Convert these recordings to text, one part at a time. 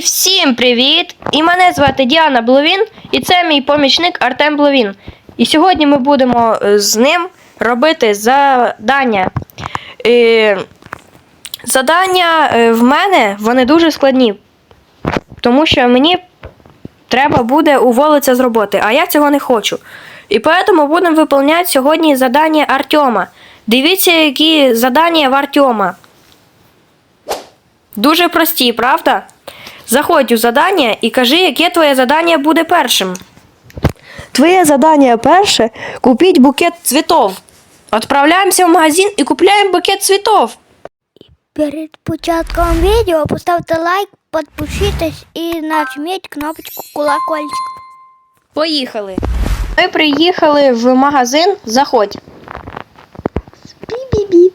всім привіт! І мене звати Діана Бловін, і це мій помічник Артем Бловін. І сьогодні ми будемо е, з ним робити задання. Е, задання е, в мене вони дуже складні, тому що мені треба буде уволитися з роботи, а я цього не хочу. І поэтому будемо виконувати сьогодні задання Артема. Дивіться, які задання в Артема. Дуже прості, правда? Заходь у задання і кажи, яке твоє задання буде першим. Твоє задання перше купіть букет цвітов. Отправляємося в магазин і купляємо букет цвітов. Перед початком відео поставте лайк, підпишитесь і нажміть кнопочку колокольчик. Поїхали. Ми приїхали в магазин. Заходь. Бі-бі-бі.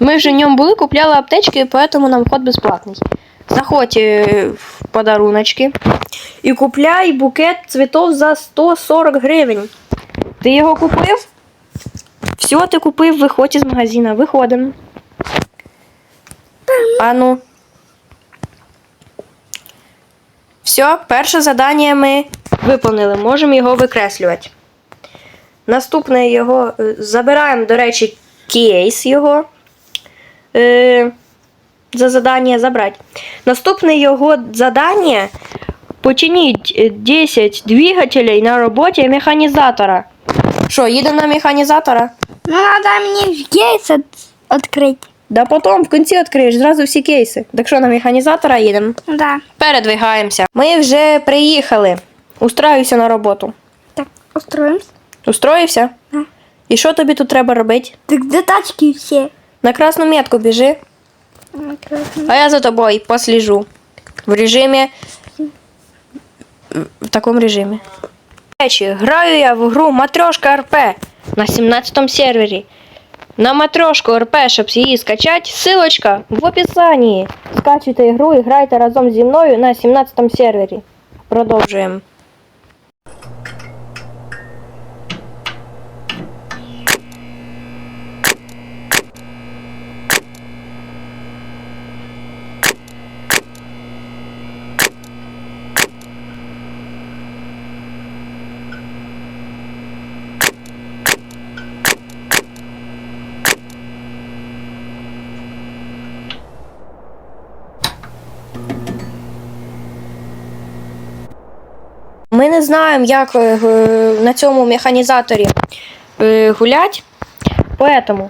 Ми вже в ньому були, купляли аптечки, поэтому нам вход безплатний. Заходь е, в подаруночки і купляй букет цвітов за 140 гривень. Ти його купив? Все, ти купив, виходь із магазина. Виходимо. А ну. Все, перше завдання ми виповнили. Можемо його викреслювати. Наступне його е, забираємо, до речі, кейс його е, за задання забрати. Наступне його задання починіть е, 10 двигателей на роботі механізатора. Що, їдемо на механізатора? Ну, надо мені кейс відкрити. Да потім в кінці відкриєш зразу всі кейси. Так що на механізатора їдемо. Да. Передвигаємося. Ми вже приїхали. Устраюся на роботу. Так, устроїмось. Устроївся? Да. І що тобі тут треба робити? Так де тачки всі? На красну метку біжи, а я за тобою послежу. В режимі. В такому режимі. Речі, граю я в гру Матрешка РП на 17 сервері. На матрешку РП, щоб її скачати, ссылочка в описанні. Скачуйте ігру і грайте разом зі мною на 17 сервері. Продовжуємо. Ми не знаємо, як е, на цьому механізаторі е, гулять. Поэтому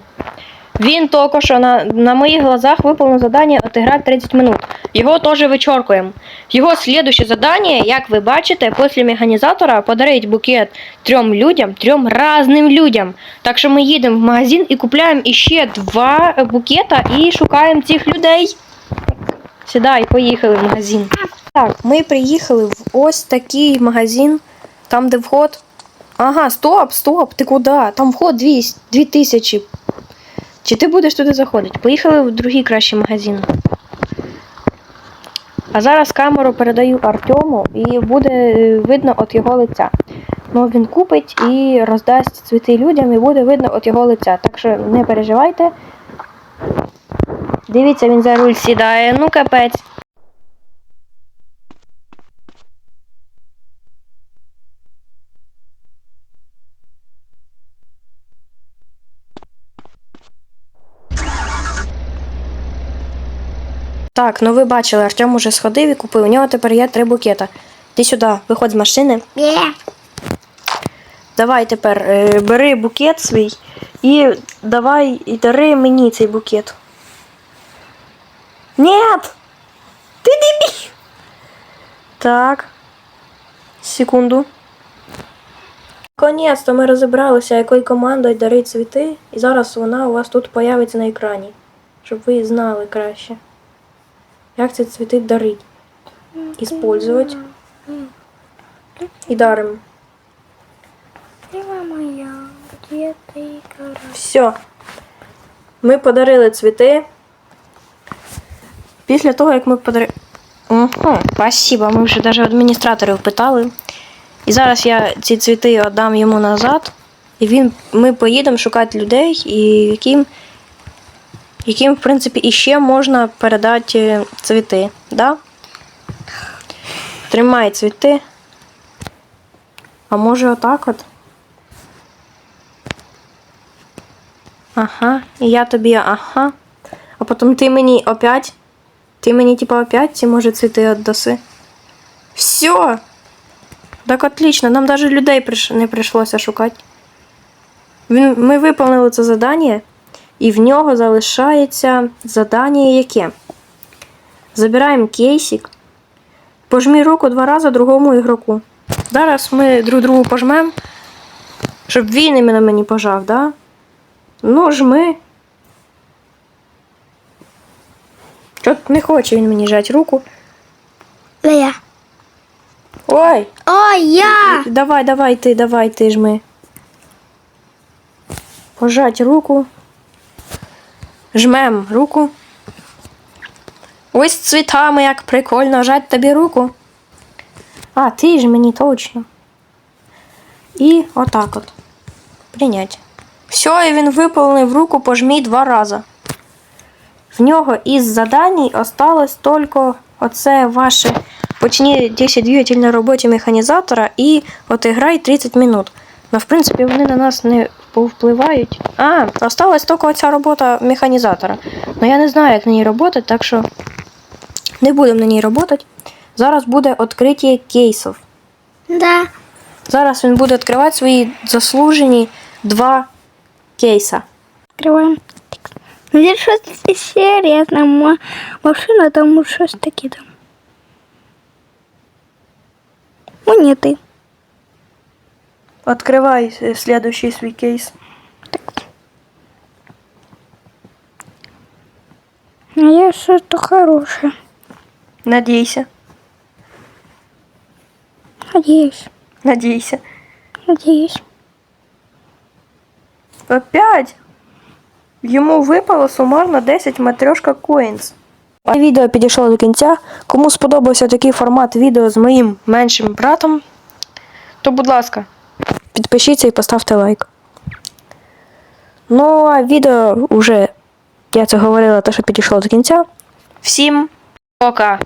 він тільки що на, на моїх глазах виповнив завдання отіграти 30 минут. Його теж вичоркуємо. Його слідуще завдання, як ви бачите, після механізатора подарить букет трьом людям, трьом разним людям. Так що ми їдемо в магазин і купляємо іще два букета і шукаємо цих людей. Сідай, поїхали в магазин. Так, ми приїхали в ось такий магазин, там де вход. Ага, стоп, стоп, ти куди? Там вход 200, 2000. Чи ти будеш туди заходити? Поїхали в другий кращий магазин. А зараз камеру передаю Артему і буде е, видно від його лиця. Ну, він купить і роздасть цвіти людям, і буде видно від його лиця. Так що не переживайте. Дивіться, він за руль сідає. Ну, капець. Так, ну ви бачили, Артем уже сходив і купив. У нього тепер є три букета. Ти сюди, виходь з машини. Є. Давай тепер е, бери букет свій і давай і дари мені цей букет. Нет! Ти дебіль! Так. Секунду. Конець-то ми розібралися, якою командою дарить цвіти, і зараз вона у вас тут появиться на екрані, щоб ви знали краще. Як ці цвіти дарить. Іспользувати. І даримо. Діва моя, де ти кара? Все. Ми подарили цвіти. Після того, як ми подарили. Угу, спасибо. Ми вже навіть адміністраторів питали. І зараз я ці цвіти віддам йому назад. І він, ми поїдемо шукати людей, і яким, яким, в принципі, іще можна передати цвіти. Да? Тримай цвіти. А може отак от? Ага, і я тобі ага. А потім ти мені опять. Ти мені типа опять ці може цвіти віддаси. Все. Так отлично, нам навіть людей не прийшлося шукати. Ми виповнили це завдання, і в нього залишається завдання яке? Забираємо кейсик. Пожмі руку два рази другому ігроку. Зараз ми друг другу пожмемо, щоб він іменно мені пожав, да? Ну, жми. Чот не хоче він мені жати руку. Я? Ой! О, я! Давай, давай ти, давай ти жми. Пожать руку. Жмем руку. Ось з цвітами, як прикольно жать тобі руку. А, ти ж мені точно. І отак от. Прийнять. Все, і він виповнив руку пожмій два рази. В нього із заданій осталось тільки оце ваше почні 10 двигатель на роботі механізатора і отиграй 30 минут. Ну, в принципі, вони на нас не повпливають. А, осталась тільки оця робота механізатора. Ну я не знаю, як на ній працювати, так що не будемо на ній працювати. Зараз буде відкриття кейсів. Да. Зараз він буде відкривати свої заслужені два кейса. Відкриваємо. Здесь щось серйозне. Ма- Машина там щось таке там. Монети. Відкривай е, слідуючий свій кейс. А я щось то хороше. Надійся. Надіюсь. Надійся. Надіюсь. Опять? Йому випало сумарно 10 матрешка коїнс. Відео підійшло до кінця. Кому сподобався такий формат відео з моїм меншим братом, то, будь ласка, підпишіться і поставте лайк. Ну, а відео вже, я це говорила, те, що підійшло до кінця. Всім пока!